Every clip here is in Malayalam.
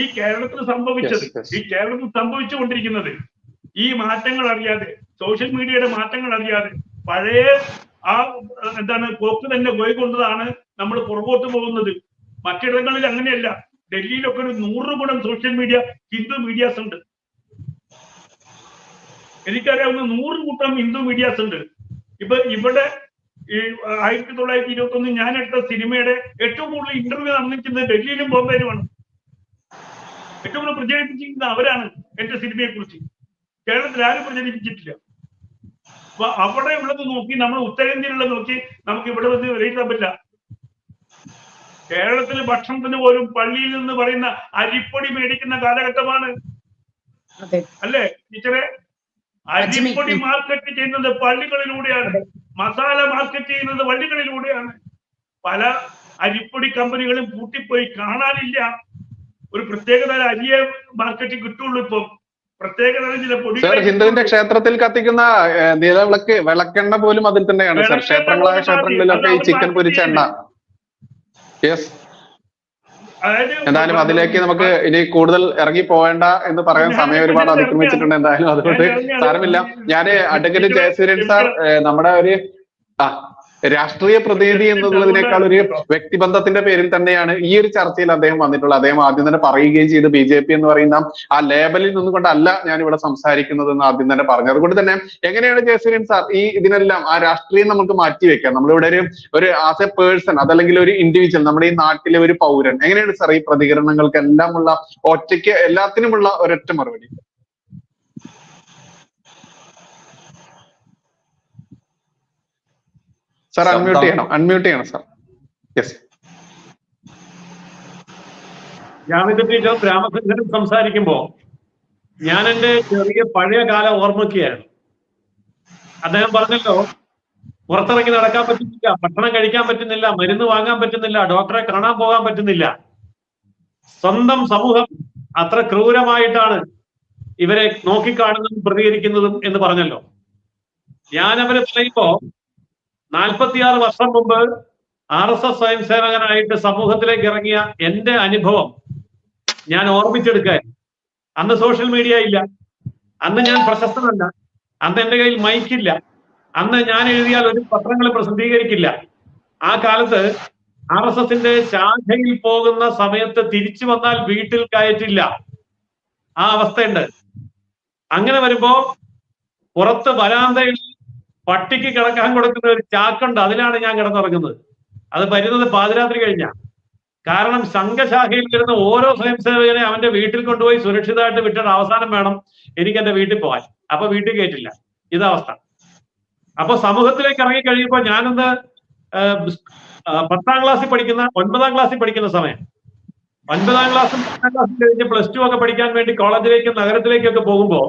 ഈ കേരളത്തിൽ സംഭവിച്ചത്. ഈ കേരളത്തിൽ സംഭവിച്ചുകൊണ്ടിരിക്കുന്നത് ഈ മാറ്റങ്ങൾ അറിയാതെ സോഷ്യൽ മീഡിയയുടെ മാറ്റങ്ങൾ അറിയാതെ പഴയ ആ എന്താണ് പോക്ക് തന്നെ പോയിക്കൊണ്ടതാണ് നമ്മൾ പുറകോട്ട് പോകുന്നത്. മറ്റിടങ്ങളിൽ അങ്ങനെയല്ല. ഡൽഹിയിലൊക്കെ ഒരു നൂറ് ഗുണം സോഷ്യൽ മീഡിയ ഹിന്ദു മീഡിയാസ് ഉണ്ട്. എനിക്കറിയാവുന്ന നൂറ് കൂട്ടം ഹിന്ദു മീഡിയാസ് ഉണ്ട്. ഇപ്പൊ ഇവിടെ ഈ ആയിരത്തി തൊള്ളായിരത്തി ഇരുപത്തി ഒന്ന് ഞാൻ എടുത്ത സിനിമയുടെ ഏറ്റവും കൂടുതൽ ഇന്റർവ്യൂ നടന്നിരിക്കുന്നത് ഡൽഹിയിലും ബോംബെയിലുമാണ്. ഏറ്റവും കൂടുതൽ പ്രചരിപ്പിച്ചിരിക്കുന്നത് അവരാണ് എന്റെ സിനിമയെ കുറിച്ച് കേരളത്തിൽ ആരും പ്രചരിപ്പിച്ചിട്ടില്ല. അപ്പൊ അവിടെ ഉള്ളത് നോക്കി നമ്മൾ ഉത്തരേന്ത്യയിലുള്ളത് നോക്കി നമുക്ക് ഇവിടെ വന്ന് വിലയിരുത്താൻ പറ്റില്ല. കേരളത്തിൽ ഭക്ഷണത്തിന് പോലും പള്ളിയിൽ നിന്ന് പറയുന്ന അരിപ്പൊടി മേടിക്കുന്ന കാലഘട്ടമാണ്. അല്ലേ ടീച്ചറെ? അരിപ്പൊടി മാർക്കറ്റ് ചെയ്യുന്നത് പള്ളികളിലൂടെയാണ്. മസാല മാർക്കറ്റ് ചെയ്യുന്നത് പള്ളികളിലൂടെയാണ് പല അരിപ്പൊടി കമ്പനികളും പൂട്ടിപ്പോയി കാണാനില്ല. ഒരു പ്രത്യേകതര അരിയെ മാർക്കറ്റിൽ കിട്ടുള്ളൂ ഇപ്പം. പ്രത്യേകതര ചില പൊടി സർ ഹിന്ദുവിന്റെ ക്ഷേത്രത്തിൽ കത്തിക്കുന്ന നിലവിളക്ക് വിളക്കെണ്ണ പോലും അതിൽ തന്നെയാണ് സർ ക്ഷേത്രങ്ങളായ ക്ഷേത്രങ്ങളിലൊക്കെ ഈ ചിക്കൻ പൊരിച്ച എണ്ണ. യെസ് എന്തായാലും അതിലേക്ക് നമുക്ക് ഇനി കൂടുതൽ ഇറങ്ങി പോവേണ്ട എന്ന് പറയാൻ സമയം ഒരുപാട് അതിക്രമിച്ചിട്ടുണ്ട് എന്തായാലും. അതുകൊണ്ട് സാരമില്ല. ഞാൻ അഡ്വക്കേറ്റ് ജയസൂര്യൻ സാർ നമ്മുടെ ഒരു ആ. രാഷ്ട്രീയ പ്രതിനിധി എന്നുള്ളതിനേക്കാൾ ഒരു വ്യക്തിബന്ധത്തിന്റെ പേരിൽ തന്നെയാണ് ഈ ഒരു ചർച്ചയിൽ അദ്ദേഹം വന്നിട്ടുള്ളത്. അദ്ദേഹം ആദ്യം തന്നെ പറയുകയും ചെയ്തു ബി ജെ പി എന്ന് പറയുന്ന ആ ലേബലിൽ നിന്നുകൊണ്ടല്ല ഞാൻ ഇവിടെ സംസാരിക്കുന്നത് എന്ന് ആദ്യം തന്നെ പറഞ്ഞു. അതുകൊണ്ട് തന്നെ എങ്ങനെയാണ് ജയസൂര്യൻ സാർ ഈ ഇതിനെല്ലാം ആ രാഷ്ട്രീയം നമുക്ക് മാറ്റി വെക്കാം നമ്മളിവിടെ ഒരു ഒരു ആസ് എ പേഴ്സൺ അതല്ലെങ്കിൽ ഒരു ഇൻഡിവിജ്വൽ നമ്മുടെ ഈ നാട്ടിലെ ഒരു പൗരൻ എങ്ങനെയാണ് സാർ ഈ പ്രതികരണങ്ങൾക്കെല്ലാം ഉള്ള ഒറ്റയ്ക്ക് എല്ലാത്തിനുമുള്ള ഒരൊറ്റ മറുപടി? സാർ അൺമ്യൂട്ട് ചെയ്യണം. അൺമ്യൂട്ട് ചെയ്യണം sir. Yes Jamitha teacher Ramachandran സംസാരിക്കുമ്പോ ഞാൻ എന്റെ ചെറിയ പഴയ കാലം ഓർമ്മിക്കുകയാണ് അദ്ദേഹം പറഞ്ഞല്ലോ പുറത്തിറങ്ങി നടക്കാൻ പറ്റുന്നില്ല ഭക്ഷണം കഴിക്കാൻ പറ്റുന്നില്ല മരുന്ന് വാങ്ങാൻ പറ്റുന്നില്ല ഡോക്ടറെ കാണാൻ പോകാൻ പറ്റുന്നില്ല. സ്വന്തം സമൂഹം അത്ര ക്രൂരമായിട്ടാണ് ഇവരെ നോക്കിക്കാണുന്നതും പ്രതികരിക്കുന്നതും എന്ന് പറഞ്ഞല്ലോ. ഞാൻ അവരെ പറയുമ്പോ നാൽപ്പത്തിയാറ് വർഷം മുമ്പ് ആർ എസ് എസ് സ്വയം സേവകനായിട്ട് സമൂഹത്തിലേക്ക് ഇറങ്ങിയ എന്റെ അനുഭവം ഞാൻ ഓർമ്മിച്ചെടുക്കാൻ. അന്ന് സോഷ്യൽ മീഡിയ ഇല്ല. അന്ന് ഞാൻ പ്രശസ്തനല്ല. അന്ന് എന്റെ കയ്യിൽ മൈക്കില്ല അന്ന് ഞാൻ എഴുതിയാൽ ഒരു പത്രങ്ങൾ പ്രസിദ്ധീകരിക്കില്ല. ആ കാലത്ത് ആർ എസ് എസിന്റെ ശാഖയിൽ പോകുന്ന സമയത്ത് തിരിച്ചു വന്നാൽ വീട്ടിൽ കയറ്റില്ല. ആ അവസ്ഥയുണ്ട്. അങ്ങനെ വരുമ്പോ പുറത്ത് വരാന്തയിൽ പട്ടിക്ക് കിടക്കാൻ കൊടുക്കുന്ന ഒരു ചാക്കുണ്ട് അതിലാണ് ഞാൻ കിടന്നുറങ്ങുന്നത്. അത് വരുന്നത് പാതിരാത്രി കഴിഞ്ഞ. കാരണം സംഘശാഖയിൽ വരുന്ന ഓരോ സ്വയം സേവകനെ അവന്റെ വീട്ടിൽ കൊണ്ടുപോയി സുരക്ഷിതമായിട്ട് വിട്ടിട്ട് അവസാനം വേണം എനിക്ക് എന്റെ വീട്ടിൽ പോകാൻ. അപ്പൊ വീട്ടിൽ കയറ്റില്ല ഇതവസ്ഥ അപ്പൊ സമൂഹത്തിലേക്ക് ഇറങ്ങി കഴിയുമ്പോൾ ഞാനിന്ന് പത്താം ക്ലാസ്സിൽ പഠിക്കുന്ന ഒൻപതാം ക്ലാസ്സിൽ പഠിക്കുന്ന സമയം. ഒൻപതാം ക്ലാസ്സും പത്താം ക്ലാസ്സും കഴിഞ്ഞ് പ്ലസ് ടു ഒക്കെ പഠിക്കാൻ വേണ്ടി കോളേജിലേക്കും നഗരത്തിലേക്കൊക്കെ പോകുമ്പോൾ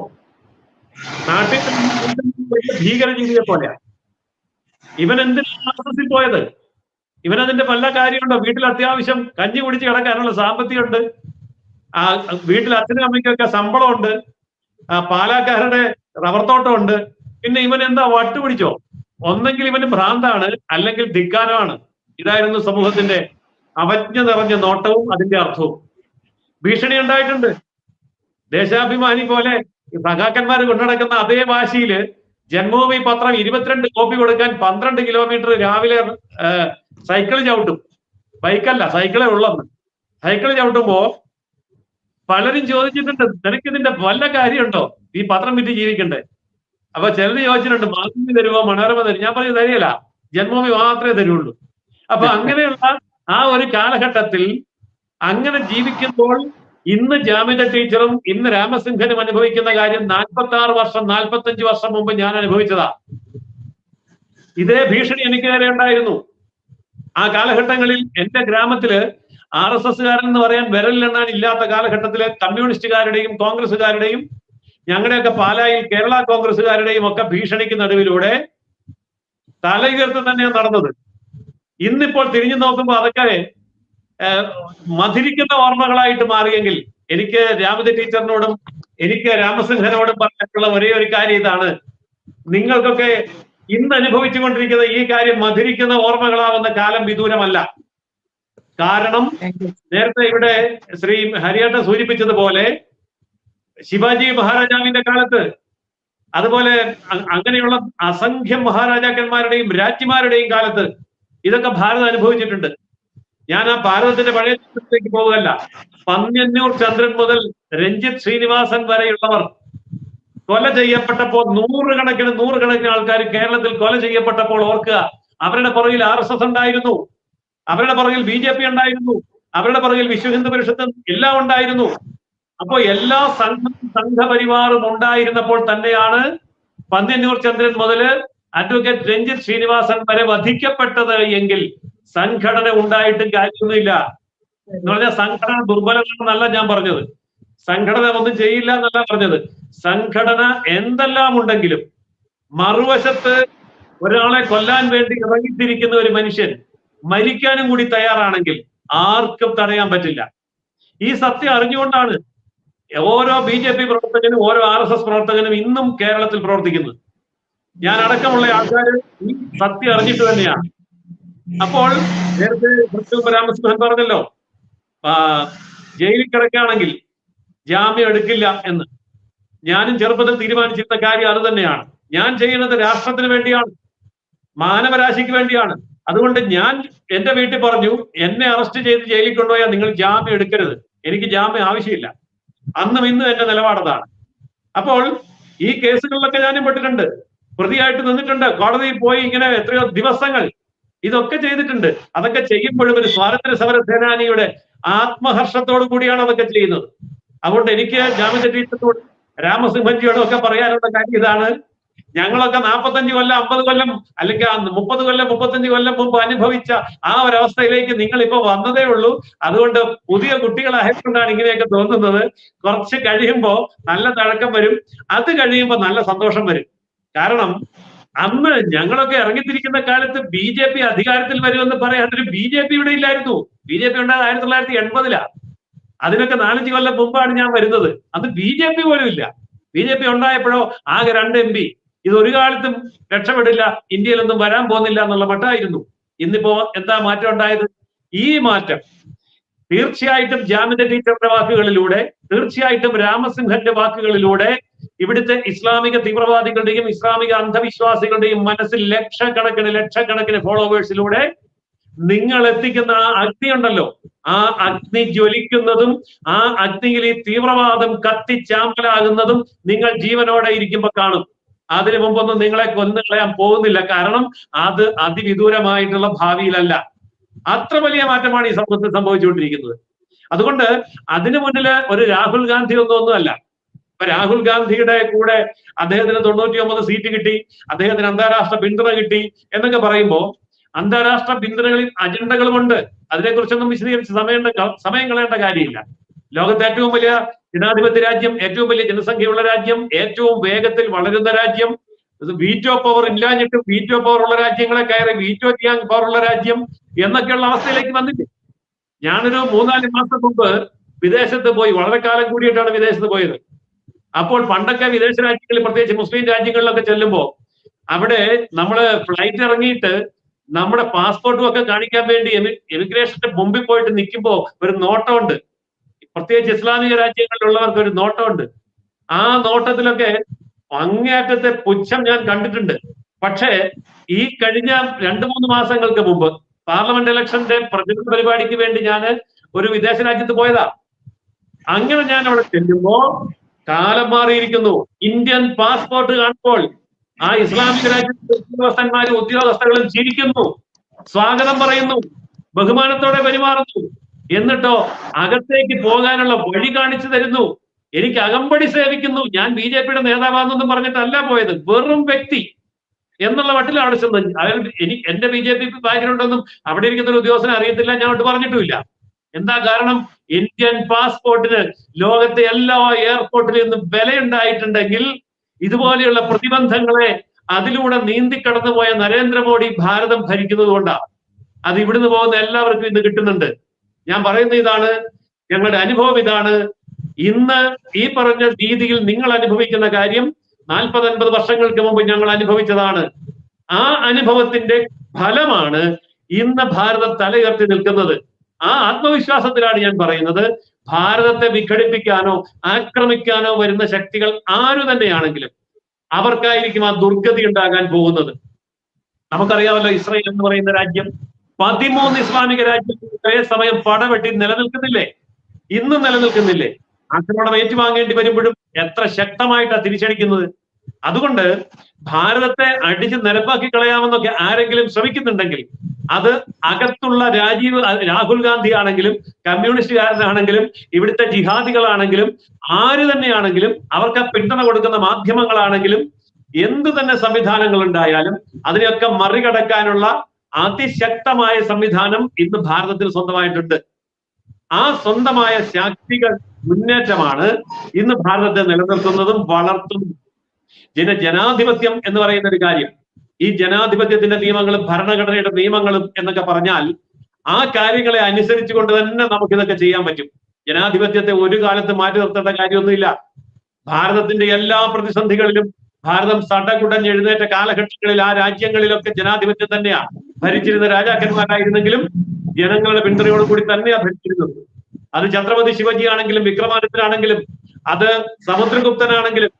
നാട്ടിൽ ഭീകര ജീവിയെ പോലെയാണ് ഇവൻ എന്തിനാണ് പോയത്? ഇവൻ അതിന്റെ വല്ല കാര്യമുണ്ടോ? വീട്ടിൽ അത്യാവശ്യം കഞ്ഞി കുടിച്ച് കിടക്കാനുള്ള സാമ്പത്തികമുണ്ട്. ആ വീട്ടിൽ അച്ഛനും അമ്മയ്ക്കൊക്കെ ശമ്പളമുണ്ട്. ആ പാലാക്കാരുടെ റബ്ബർ തോട്ടമുണ്ട് പിന്നെ ഇവൻ എന്താ വട്ടു പിടിച്ചോ? ഒന്നെങ്കിൽ ഇവന് ഭ്രാന്താണ് അല്ലെങ്കിൽ ധിക്കാരമാണ്. ഇതായിരുന്നു സമൂഹത്തിന്റെ അവജ്ഞ നിറഞ്ഞ നോട്ടവും അതിന്റെ അർത്ഥവും. ഭീഷണി ഉണ്ടായിട്ടുണ്ട്. ദേശാഭിമാനി പോലെ സഖാക്കന്മാർ കൊണ്ടുനടക്കുന്ന അതേ വാശിയിൽ ജന്മഭൂമി പത്രം ഇരുപത്തിരണ്ട് കോപ്പി കൊടുക്കാൻ പന്ത്രണ്ട് കിലോമീറ്റർ രാവിലെ സൈക്കിൾ ചവിട്ടും. ബൈക്കല്ല സൈക്കിളേ ഉള്ളെന്ന്. സൈക്കിൾ ചവിട്ടുമ്പോ പലരും ചോദിച്ചിട്ടുണ്ട് നിനക്ക് ഇതിന്റെ വല്ല കാര്യമുണ്ടോ? ഈ പത്രം വിറ്റ് ജീവിക്കണ്ടേ? അപ്പൊ ചിലർ ചോദിച്ചിട്ടുണ്ട് മാതൃഭൂമി തരുമോ? മനോരമ തരും ഞാൻ പറഞ്ഞു തരികയില്ല. ജന്മഭൂമി മാത്രമേ തരുള്ളൂ. അപ്പൊ അങ്ങനെയുള്ള ആ ഒരു കാലഘട്ടത്തിൽ അങ്ങനെ ജീവിക്കുമ്പോൾ ഇന്ന് ജാമിന്റെ ടീച്ചറും ഇന്ന് രാമസിംഹനും അനുഭവിക്കുന്ന കാര്യം നാൽപ്പത്തി ആറ് വർഷം നാൽപ്പത്തഞ്ച് വർഷം മുമ്പ് ഞാൻ അനുഭവിച്ചതാ. ഇതേ ഭീഷണി എനിക്ക് നേരെ ഉണ്ടായിരുന്നു. ആ കാലഘട്ടങ്ങളിൽ എന്റെ ഗ്രാമത്തിൽ ആർ എസ് എസ്സുകാരൻ എന്ന് പറയാൻ വിരലിലെണ്ണാൻ ഇല്ലാത്ത കാലഘട്ടത്തിൽ കമ്മ്യൂണിസ്റ്റുകാരുടെയും കോൺഗ്രസ്സുകാരുടെയും ഞങ്ങളുടെയൊക്കെ പാലായിൽ കേരള കോൺഗ്രസ്സുകാരുടെയും ഒക്കെ ഭീഷണിക്ക് നടുവിലൂടെ തലയുയർത്തി തന്നെയാണ് നടന്നത്. ഇന്നിപ്പോൾ തിരിഞ്ഞു നോക്കുമ്പോൾ അതൊക്കെ മധുരിക്കുന്ന ഓർമ്മകളായിട്ട് മാറിയെങ്കിൽ എനിക്ക് രാമതി ടീച്ചറിനോടും എനിക്ക് രാമസിംഹനോടും പറഞ്ഞിട്ടുള്ള ഒരേ ഒരു കാര്യം ഇതാണ്. നിങ്ങൾക്കൊക്കെ ഇന്ന് അനുഭവിച്ചുകൊണ്ടിരിക്കുന്ന ഈ കാര്യം മധുരിക്കുന്ന ഓർമ്മകളാവുന്ന കാലം വിദൂരമല്ല. കാരണം നേരത്തെ ഇവിടെ ശ്രീ ഹരിയാട്ട സൂചിപ്പിച്ചതുപോലെ ശിവാജി മഹാരാജാവിന്റെ കാലത്ത് അതുപോലെ അങ്ങനെയുള്ള അസംഖ്യം മഹാരാജാക്കന്മാരുടെയും രാജ്ഞിമാരുടെയും കാലത്ത് ഇതൊക്കെ ഭാരതം അനുഭവിച്ചിട്ടുണ്ട്. ഞാൻ ആ ഭാരതത്തിന്റെ പഴയ ചിത്രത്തിലേക്ക് പോകുകയല്ല പന്ന്യന്നൂർ ചന്ദ്രൻ മുതൽ രഞ്ജിത് ശ്രീനിവാസൻ വരെയുള്ളവർ കൊല ചെയ്യപ്പെട്ടപ്പോൾ നൂറുകണക്കിന് നൂറുകണക്കിന് ആൾക്കാർ കേരളത്തിൽ കൊല ചെയ്യപ്പെട്ടപ്പോൾ ഓർക്കുക അവരുടെ പുറകിൽ ആർ എസ് എസ് ഉണ്ടായിരുന്നു അവരുടെ പുറകിൽ ബി ജെ പി ഉണ്ടായിരുന്നു അവരുടെ പുറകിൽ വിശ്വ ഹിന്ദു പരിഷത്ത് എല്ലാം ഉണ്ടായിരുന്നു. അപ്പോ എല്ലാ സംഘ സംഘപരിവാറും ഉണ്ടായിരുന്നപ്പോൾ തന്നെയാണ് പന്ന്യന്നൂർ ചന്ദ്രൻ മുതൽ അഡ്വക്കേറ്റ് രഞ്ജിത് ശ്രീനിവാസൻ വരെ വധിക്കപ്പെട്ടത് എങ്കിൽ സംഘടന ഉണ്ടായിട്ടും കാര്യമൊന്നുമില്ല. എന്ന് പറഞ്ഞാൽ സംഘടന ദുർബലമാണെന്നല്ല ഞാൻ പറഞ്ഞത്. സംഘടന ഒന്നും ചെയ്യില്ല എന്നല്ല പറഞ്ഞത്. സംഘടന എന്തെല്ലാം ഉണ്ടെങ്കിലും മറുവശത്ത് ഒരാളെ കൊല്ലാൻ വേണ്ടി ഇറങ്ങിത്തിരിക്കുന്ന ഒരു മനുഷ്യൻ മരിക്കാനും കൂടി തയ്യാറാണെങ്കിൽ ആർക്കും തടയാൻ പറ്റില്ല. ഈ സത്യം അറിഞ്ഞുകൊണ്ടാണ് ഓരോ ബി ജെ പി പ്രവർത്തകനും ഓരോ ആർ എസ് എസ് പ്രവർത്തകനും ഇന്നും കേരളത്തിൽ പ്രവർത്തിക്കുന്നത്. ഞാൻ അടക്കമുള്ള ആൾക്കാർ ഈ സത്യം അറിഞ്ഞിട്ട് തന്നെയാണ്. അപ്പോൾ നേരത്തെ പരാമർശം പറഞ്ഞല്ലോ ജയിലിൽ കിടക്കുകയാണെങ്കിൽ ജാമ്യം എടുക്കില്ല എന്ന്. ഞാനും ചെറുപ്പത്തിൽ തീരുമാനിച്ചിരുന്ന കാര്യം അത് തന്നെയാണ്. ഞാൻ ചെയ്യുന്നത് രാഷ്ട്രത്തിന് വേണ്ടിയാണ് മാനവരാശിക്ക് വേണ്ടിയാണ്. അതുകൊണ്ട് ഞാൻ എന്റെ വീട്ടിൽ പറഞ്ഞു എന്നെ അറസ്റ്റ് ചെയ്ത് ജയിലിൽ കൊണ്ടുപോയാൽ നിങ്ങൾ ജാമ്യം എടുക്കരുത്. എനിക്ക് ജാമ്യം ആവശ്യമില്ല. അന്നും ഇന്നും എന്റെ നിലപാടതാണ് അപ്പോൾ ഈ കേസുകളിലൊക്കെ ഞാനും പെട്ടിട്ടുണ്ട്. പ്രതിയായിട്ട് നിന്നിട്ടുണ്ട്. കോടതിയിൽ പോയി ഇങ്ങനെ എത്രയോ ദിവസങ്ങൾ ഇതൊക്കെ ചെയ്തിട്ടുണ്ട്. അതൊക്കെ ചെയ്യുമ്പോഴും ഒരു സ്വാതന്ത്ര്യ സമര സേനാനിയുടെ ആത്മഹർഷത്തോടു കൂടിയാണ് അതൊക്കെ ചെയ്യുന്നത്. അതുകൊണ്ട് എനിക്ക് ജാമ്യചട്ടീത്തോട് രാമസിംഹൻജിയോടും ഒക്കെ പറയാനുള്ള കാര്യം ഇതാണ്. ഞങ്ങളൊക്കെ നാൽപ്പത്തഞ്ച് കൊല്ലം അമ്പത് കൊല്ലം അല്ലെങ്കിൽ മുപ്പത് കൊല്ലം മുപ്പത്തഞ്ച് കൊല്ലം മുമ്പ് അനുഭവിച്ച ആ ഒരവസ്ഥയിലേക്ക് നിങ്ങൾ ഇപ്പൊ വന്നതേ ഉള്ളൂ. അതുകൊണ്ട് പുതിയ കുട്ടികളായതുകൊണ്ടാണ് ഇങ്ങനെയൊക്കെ തോന്നുന്നത്. കുറച്ച് കഴിയുമ്പോൾ നല്ല തഴക്കം വരും. അത് കഴിയുമ്പോൾ നല്ല സന്തോഷം വരും. കാരണം അന്ന് ഞങ്ങളൊക്കെ ഇറങ്ങിത്തിരിക്കുന്ന കാലത്ത് ബി ജെ പി അധികാരത്തിൽ വരുമെന്ന് പറയാത്തൊരു ബി ജെ പി ഇവിടെ ഇല്ലായിരുന്നു. ബി ജെ പി ഉണ്ടായത് ആയിരത്തി തൊള്ളായിരത്തി എൺപതിലാ അതിനൊക്കെ നാലഞ്ച് കൊല്ലം മുമ്പാണ് ഞാൻ വരുന്നത്. അത് ബി ജെ പി പോലും ഇല്ല. ബി ജെ പി ഉണ്ടായപ്പോഴോ ആകെ രണ്ട് എം പി. ഇത് ഒരു കാലത്തും രക്ഷപ്പെടില്ല ഇന്ത്യയിലൊന്നും വരാൻ പോകുന്നില്ല എന്നുള്ള മട്ടായിരുന്നു. ഇന്നിപ്പോ എന്താ മാറ്റം ഉണ്ടായത്? ഈ മാറ്റം. തീർച്ചയായിട്ടും ജാമിന്റെ ടീച്ചറുടെ വാക്കുകളിലൂടെ തീർച്ചയായിട്ടും രാമസിംഹന്റെ വാക്കുകളിലൂടെ ഇവിടുത്തെ ഇസ്ലാമിക തീവ്രവാദികളുടെയും ഇസ്ലാമിക അന്ധവിശ്വാസികളുടെയും മനസ്സിൽ ലക്ഷക്കണക്കിന് ലക്ഷക്കണക്കിന് ഫോളോവേഴ്സിലൂടെ നിങ്ങൾ എത്തിക്കുന്ന ആ അഗ്നി ഉണ്ടല്ലോ. ആ അഗ്നി ജ്വലിക്കുന്നതും ആ അഗ്നിയിൽ ഈ തീവ്രവാദം കത്തിച്ചാമ്പലാകുന്നതും നിങ്ങൾ ജീവനോടെ ഇരിക്കുമ്പോ കാണും. അതിനു മുമ്പൊന്നും നിങ്ങളെ കൊന്നു കളയാൻ പോകുന്നില്ല. കാരണം അത് അതിവിദൂരമായിട്ടുള്ള ഭാവിയിലല്ല. അത്ര വലിയ മാറ്റമാണ് ഈ സമൂഹത്തിൽ സംഭവിച്ചുകൊണ്ടിരിക്കുന്നത്. അതുകൊണ്ട് അതിനു മുന്നിൽ ഒരു രാഹുൽ ഗാന്ധി ഒന്നും ഒന്നുമല്ല. ഇപ്പൊ രാഹുൽ ഗാന്ധിയുടെ കൂടെ അദ്ദേഹത്തിന് തൊണ്ണൂറ്റി ഒമ്പത് സീറ്റ് കിട്ടി അദ്ദേഹത്തിന് അന്താരാഷ്ട്ര പിന്തുണ കിട്ടി എന്നൊക്കെ പറയുമ്പോൾ അന്താരാഷ്ട്ര പിന്തുണകളിൽ അജണ്ടകളുമുണ്ട് അതിനെക്കുറിച്ചൊന്നും വിശദീകരിച്ച് സമയം സമയം കളയേണ്ട കാര്യമില്ല. ലോകത്തെ ഏറ്റവും വലിയ ജനാധിപത്യ രാജ്യം ഏറ്റവും വലിയ ജനസംഖ്യയുള്ള രാജ്യം ഏറ്റവും വേഗത്തിൽ വളരുന്ന രാജ്യം വീറ്റോ പവർ ഇല്ലാഞ്ഞിട്ടും വീറ്റോ പവർ ഉള്ള രാജ്യങ്ങളെ കയറി വീറ്റോ ചെയ്യാൻ പവർ ഉള്ള രാജ്യം എന്നൊക്കെയുള്ള അവസ്ഥയിലേക്ക് വന്നില്ലേ ഞാനൊരു മൂന്നാൽ മാസം മുമ്പ് വിദേശത്ത് പോയി. വളരെ കാലം കൂടിയിട്ടാണ് വിദേശത്ത് പോയത്. അപ്പോൾ പണ്ടൊക്കെ വിദേശ രാജ്യങ്ങളിൽ പ്രത്യേകിച്ച് മുസ്ലിം രാജ്യങ്ങളിലൊക്കെ ചെല്ലുമ്പോൾ അവിടെ നമ്മൾ ഫ്ലൈറ്റ് ഇറങ്ങിയിട്ട് നമ്മുടെ പാസ്പോർട്ടും ഒക്കെ കാണിക്കാൻ വേണ്ടി എമിഗ്രേഷന്റെ മുമ്പിൽ പോയിട്ട് നിൽക്കുമ്പോൾ ഒരു നോട്ടമുണ്ട്. പ്രത്യേകിച്ച് ഇസ്ലാമിക രാജ്യങ്ങളിലുള്ളവർക്ക് ഒരു നോട്ടമുണ്ട്. ആ നോട്ടത്തിലൊക്കെ അങ്ങേയറ്റത്തെ പുച്ഛം ഞാൻ കണ്ടിട്ടുണ്ട്. പക്ഷേ ഈ കഴിഞ്ഞ രണ്ടു മൂന്ന് മാസങ്ങൾക്ക് മുമ്പ് പാർലമെന്റ് ഇലക്ഷന്റെ പ്രചരണ പരിപാടിക്ക് വേണ്ടി ഞാൻ ഒരു വിദേശ രാജ്യത്ത് പോയതാ. അങ്ങനെ ഞാൻ അവിടെ ചെല്ലുമ്പോ കാലം മാറിയിരിക്കുന്നു. ഇന്ത്യൻ പാസ്പോർട്ട് കാണുമ്പോൾ ആ ഇസ്ലാമിക രാജ്യത്തെ ഉദ്യോഗസ്ഥന്മാരും ഉദ്യോഗസ്ഥകളും ചിരിക്കുന്നു. സ്വാഗതം പറയുന്നു. ബഹുമാനത്തോടെ പെരുമാറുന്നു. എന്നിട്ടോ അകത്തേക്ക് പോകാനുള്ള വഴി കാണിച്ചു തരുന്നു. എനിക്ക് അകമ്പടി സേവിക്കുന്നു. ഞാൻ ബി ജെ പിയുടെ നേതാവാണെന്നൊന്നും പറഞ്ഞിട്ടല്ല പോയത്. വെറും വ്യക്തി എന്നുള്ള വട്ടിലാണ് അവിടെ അയാൾ എനിക്ക് എന്റെ ബി ജെ പി ബാക്ക്ഗ്രൗണ്ട് അവിടെ ഇരിക്കുന്ന ഒരു ഉദ്യോഗസ്ഥനെ അറിയത്തില്ല. ഞാൻ അവിടെ പറഞ്ഞിട്ടുമില്ല. എന്താ കാരണം? ഇന്ത്യൻ പാസ്പോർട്ടിന് ലോകത്തെ എല്ലാ എയർപോർട്ടിൽ നിന്നും വിലയുണ്ടായിട്ടുണ്ടെങ്കിൽ ഇതുപോലെയുള്ള പ്രതിബന്ധങ്ങളെ അതിലൂടെ നീന്തി കടന്നുപോയ നരേന്ദ്രമോദി ഭാരതം ഭരിക്കുന്നത് കൊണ്ടാണ്. അത് ഇവിടുന്ന് പോകുന്ന എല്ലാവർക്കും ഇന്ന് കിട്ടുന്നുണ്ട്. ഞാൻ പറയുന്ന ഇതാണ് ഞങ്ങളുടെ അനുഭവം ഇതാണ്. ഇന്ന് ഈ പറഞ്ഞ രീതിയിൽ നിങ്ങൾ അനുഭവിക്കുന്ന കാര്യം നാൽപ്പത് അൻപത് വർഷങ്ങൾക്ക് മുമ്പ് ഞങ്ങൾ അനുഭവിച്ചതാണ്. ആ അനുഭവത്തിന്റെ ഫലമാണ് ഇന്ന് ഭാരതം തലയുയർത്തി നിൽക്കുന്നത്. ആ ആത്മവിശ്വാസത്തിലാണ് ഞാൻ പറയുന്നത്. ഭാരതത്തെ വിഘടിപ്പിക്കാനോ ആക്രമിക്കാനോ വരുന്ന ശക്തികൾ ആരു തന്നെയാണെങ്കിലും അവർക്കായിരിക്കും ആ ദുർഗതി ഉണ്ടാകാൻ പോകുന്നത്. നമുക്കറിയാമല്ലോ ഇസ്രയേൽ എന്ന് പറയുന്ന രാജ്യം പതിമൂന്ന് ഇസ്ലാമിക രാജ്യം ഒരേ സമയം പടവെട്ടി നിലനിൽക്കുന്നില്ലേ? ഇന്നും നിലനിൽക്കുന്നില്ലേ? ആക്രമണം ഏറ്റുവാങ്ങേണ്ടി വരുമ്പോഴും എത്ര ശക്തമായിട്ടാണ് തിരിച്ചടിക്കുന്നത്? അതുകൊണ്ട് ഭാരതത്തെ അടിച്ച് നിരപ്പാക്കി കളയാമെന്നൊക്കെ ആരെങ്കിലും ശ്രമിക്കുന്നുണ്ടെങ്കിൽ അത് അകത്തുള്ള രാജീവ് രാഹുൽ ഗാന്ധി ആണെങ്കിലും കമ്മ്യൂണിസ്റ്റുകാരനാണെങ്കിലും ഇവിടുത്തെ ജിഹാദികളാണെങ്കിലും ആര് തന്നെയാണെങ്കിലും അവർക്ക് പിന്തുണ കൊടുക്കുന്ന മാധ്യമങ്ങളാണെങ്കിലും എന്ത് തന്നെ സംവിധാനങ്ങൾ ഉണ്ടായാലും അതിനെയൊക്കെ മറികടക്കാനുള്ള അതിശക്തമായ സംവിധാനം ഇന്ന് ഭാരതത്തിൽ സ്വന്തമായിട്ടുണ്ട്. ആ സ്വന്തമായ ശാക്തിക മുന്നേറ്റമാണ് ഇന്ന് ഭാരതത്തെ നിലനിർത്തുന്നതും വളർത്തുന്നതും. ജന ജനാധിപത്യം എന്ന് പറയുന്ന ഒരു കാര്യം. ഈ ജനാധിപത്യത്തിന്റെ നിയമങ്ങളും ഭരണഘടനയുടെ നിയമങ്ങളും എന്നൊക്കെ പറഞ്ഞാൽ ആ കാര്യങ്ങളെ അനുസരിച്ചുകൊണ്ട് തന്നെ നമുക്ക് ഇതൊക്കെ ചെയ്യാൻ പറ്റും. ജനാധിപത്യത്തെ ഒരു കാലത്ത് മാറ്റി നിർത്തേണ്ട കാര്യമൊന്നുമില്ല. ഭാരതത്തിന്റെ എല്ലാ പ്രതിസന്ധികളിലും ഭാരതം സടകുടഞ്ഞ് എഴുന്നേറ്റ കാലഘട്ടങ്ങളിൽ ആ രാജ്യങ്ങളിലൊക്കെ ജനാധിപത്യം തന്നെയാണ്. ഭരിച്ചിരുന്ന രാജാക്കന്മാരായിരുന്നെങ്കിലും ജനങ്ങളുടെ പിന്തുണയോട് കൂടി തന്നെയാണ് ഭരിച്ചിരുന്നത്. അത് ഛത്രപതി ശിവജി ആണെങ്കിലും വിക്രമാദിത്യനാണെങ്കിലും അത് സമുദ്രഗുപ്തനാണെങ്കിലും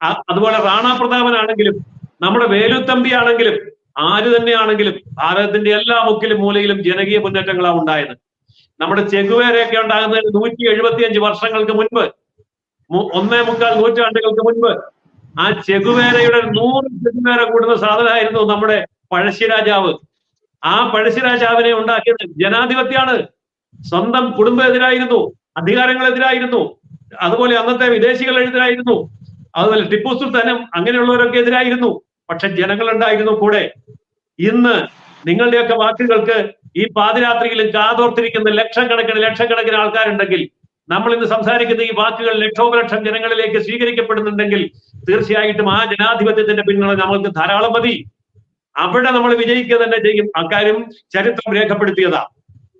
അതുപോലെ റാണാ പ്രതാപനാണെങ്കിലും നമ്മുടെ വേലുത്തമ്പി ആണെങ്കിലും ആര് തന്നെയാണെങ്കിലും ഭാരതത്തിന്റെ എല്ലാ മുക്കിലും മൂലയിലും ജനകീയ മുന്നേറ്റങ്ങളാണ് ഉണ്ടായത്. നമ്മുടെ ചെകുവേരയൊക്കെ ഉണ്ടാകുന്നതിന് നൂറ്റി എഴുപത്തിയഞ്ച് വർഷങ്ങൾക്ക് മുൻപ് ഒന്നേ മുക്കാൽ നൂറ്റാണ്ടുകൾക്ക് മുൻപ് ആ ചെകുവേരയുടെ നൂറ് ചെകുവേര കൂടുന്ന സാധനമായിരുന്നു നമ്മുടെ പഴശ്ശിരാജാവ് ആ പഴശ്ശിരാജാവിനെ ഉണ്ടാക്കിയത് ജനാധിപത്യമാണ്. സ്വന്തം കുടുംബം എതിരായിരുന്നു അധികാരങ്ങൾ എതിരായിരുന്നു. അതുപോലെ അന്നത്തെ വിദേശികളെതിരായിരുന്നു അതുപോലെ ടിപ്പു സുൽത്താനും അങ്ങനെയുള്ളവരൊക്കെ എതിരായിരുന്നു. പക്ഷെ ജനങ്ങളുണ്ടായിരുന്നു കൂടെ. ഇന്ന് നിങ്ങളുടെയൊക്കെ വാക്കുകൾക്ക് ഈ പാതിരാത്രിയിൽ കാതോർത്തിരിക്കുന്ന ലക്ഷക്കണക്കിന് ലക്ഷക്കണക്കിന് ആൾക്കാരുണ്ടെങ്കിൽ നമ്മൾ ഇന്ന് സംസാരിക്കുന്ന ഈ വാക്കുകൾ ലക്ഷോപലക്ഷം ജനങ്ങളിലേക്ക് സ്വീകരിക്കപ്പെടുന്നുണ്ടെങ്കിൽ തീർച്ചയായിട്ടും ആ ജനാധിപത്യത്തിന്റെ പിന്നിൽ നമ്മൾക്ക് ധാരാളം മതി. അവിടെ നമ്മൾ വിജയിക്കുക തന്നെ ചെയ്യും. അക്കാര്യം ചരിത്രം രേഖപ്പെടുത്തിയതാ.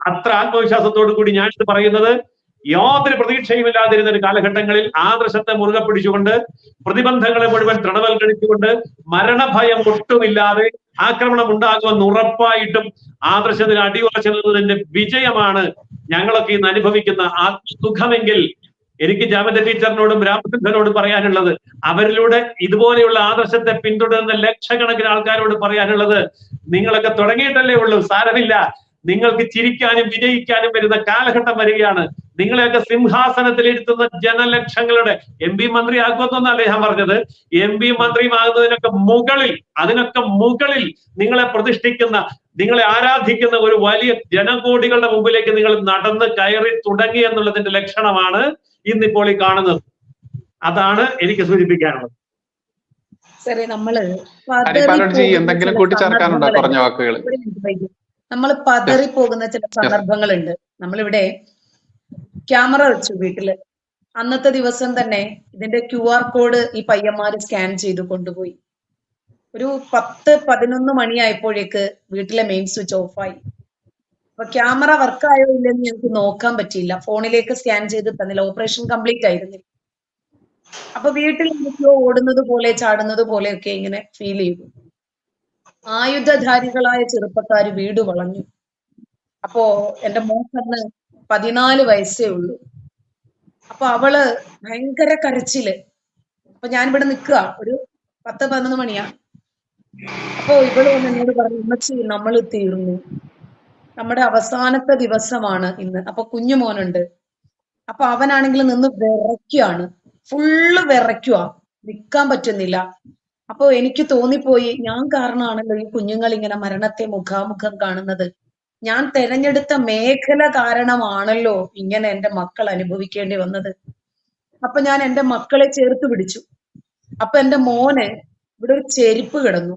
അത്ര ആത്മവിശ്വാസത്തോടു കൂടി ഞാൻ ഇത് പറയുന്നത് യാതൊരു പ്രതീക്ഷയുമില്ലാതിരുന്ന ഒരു കാലഘട്ടങ്ങളിൽ ആദർശത്തെ മുറുകെ പിടിച്ചുകൊണ്ട് പ്രതിബന്ധങ്ങളെ മുഴുവൻ തൃണവൽക്കരിച്ചുകൊണ്ട് മരണഭയം ഒട്ടുമില്ലാതെ ആക്രമണം ഉണ്ടാകുമെന്ന് ഉറപ്പായിട്ടും ആദർശത്തിന് അടിയുറച്ചു നിന്നതിന്റെ വിജയമാണ് ഞങ്ങളൊക്കെ ഇന്ന് അനുഭവിക്കുന്ന ആത്മസുഖമെങ്കിൽ എനിക്ക് ജാമത ടീച്ചറിനോടും രാമചന്ദ്രനോടും പറയാനുള്ളത് അവരിലൂടെ ഇതുപോലെയുള്ള ആദർശത്തെ പിന്തുടരുന്ന ലക്ഷക്കണക്കിന് ആൾക്കാരോട് പറയാനുള്ളത് നിങ്ങളൊക്കെ തുടങ്ങിയിട്ടല്ലേ ഉള്ളൂ സാരമില്ല. നിങ്ങൾക്ക് ചിരിക്കാനും വിജയിക്കാനും വരുന്ന കാലഘട്ടം വരികയാണ്. നിങ്ങളെയൊക്കെ സിംഹാസനത്തിൽ ഇരുത്തുന്ന ജനലക്ഷങ്ങളുടെ എം പി മന്ത്രി ആക്കുമെന്നല്ല ഞാൻ പറഞ്ഞത്. എം പി മന്ത്രിയുമാകുന്നതിനൊക്കെ മുകളിൽ അതിനൊക്കെ മുകളിൽ നിങ്ങളെ പ്രതിഷ്ഠിക്കുന്ന നിങ്ങളെ ആരാധിക്കുന്ന ഒരു വലിയ ജനകോടികളുടെ മുമ്പിലേക്ക് നിങ്ങൾ നടന്ന് കയറി തുടങ്ങി എന്നുള്ളതിന്റെ ലക്ഷണമാണ് ഇന്നിപ്പോൾ ഈ കാണുന്നത്. അതാണ് എനിക്ക് സൂചിപ്പിക്കാനുള്ളത്. സാറേ നമ്മൾ ഹരിപ്പാലോട് ജി എന്തെങ്കിലും കൂട്ടിച്ചേർക്കാനുണ്ടോ? കുറഞ്ഞ വാക്കുകൾ നമ്മൾ പതറി പോകുന്ന ചില സന്ദർഭങ്ങളുണ്ട്. നമ്മളിവിടെ ക്യാമറ വെച്ചു വീട്ടിൽ. അന്നത്തെ ദിവസം തന്നെ ഇതിന്റെ ക്യു ആർ കോഡ് ഈ പയ്യന്മാര് സ്കാൻ ചെയ്ത് കൊണ്ടുപോയി. ഒരു പത്ത് പതിനൊന്ന് മണിയായപ്പോഴേക്ക് വീട്ടിലെ മെയിൻ സ്വിച്ച് ഓഫായി. അപ്പൊ ക്യാമറ വർക്ക് ആയോ ഇല്ലെന്ന് ഞങ്ങൾക്ക് നോക്കാൻ പറ്റിയില്ല. ഫോണിലേക്ക് സ്കാൻ ചെയ്ത് തന്നില്ല. ഓപ്പറേഷൻ കംപ്ലീറ്റ് ആയിരുന്നില്ല. അപ്പൊ വീട്ടിൽ എന്തൊക്കെയോ ഓടുന്നത് പോലെ ചാടുന്നത് പോലെയൊക്കെ ഇങ്ങനെ ഫീൽ ചെയ്തു. ആയുധധാരികളായ ചെറുപ്പക്കാർ വീട് വളഞ്ഞു. അപ്പോ എന്റെ മോക്കന്ന് പതിനാല് വയസ്സേ ഉള്ളൂ. അപ്പൊ അവൾ ഭയങ്കര കരച്ചിൽ. അപ്പൊ ഞാനിവിടെ നിൽക്കുക ഒരു പത്ത് പതിനൊന്ന് മണിയാ. അപ്പൊ ഇവൾ വന്ന് എന്നോട് പറഞ്ഞു ഉമ്മച്ചി നമ്മൾ തീർന്നു. നമ്മുടെ അവസാനത്തെ ദിവസമാണ് ഇന്ന്. അപ്പൊ കുഞ്ഞു മോനുണ്ട്. അപ്പൊ അവനാണെങ്കിൽ നിന്ന് വിറയ്ക്കുകയാണ് ഫുള്ള് വിറയ്ക്കുക നിൽക്കാൻ പറ്റുന്നില്ല. അപ്പൊ എനിക്ക് തോന്നിപ്പോയി ഞാൻ കാരണമാണല്ലോ ഈ കുഞ്ഞുങ്ങൾ ഇങ്ങനെ മരണത്തെ മുഖാമുഖം കാണുന്നത്. ഞാൻ തെരഞ്ഞെടുത്ത മേഖല കാരണമാണല്ലോ ഇങ്ങനെ എന്റെ മക്കൾ അനുഭവിക്കേണ്ടി വന്നത്. അപ്പൊ ഞാൻ എന്റെ മക്കളെ ചേർത്ത് പിടിച്ചു. അപ്പൊ എന്റെ മോന് ഇവിടെ ഒരു ചെരുപ്പ് കിടന്നു.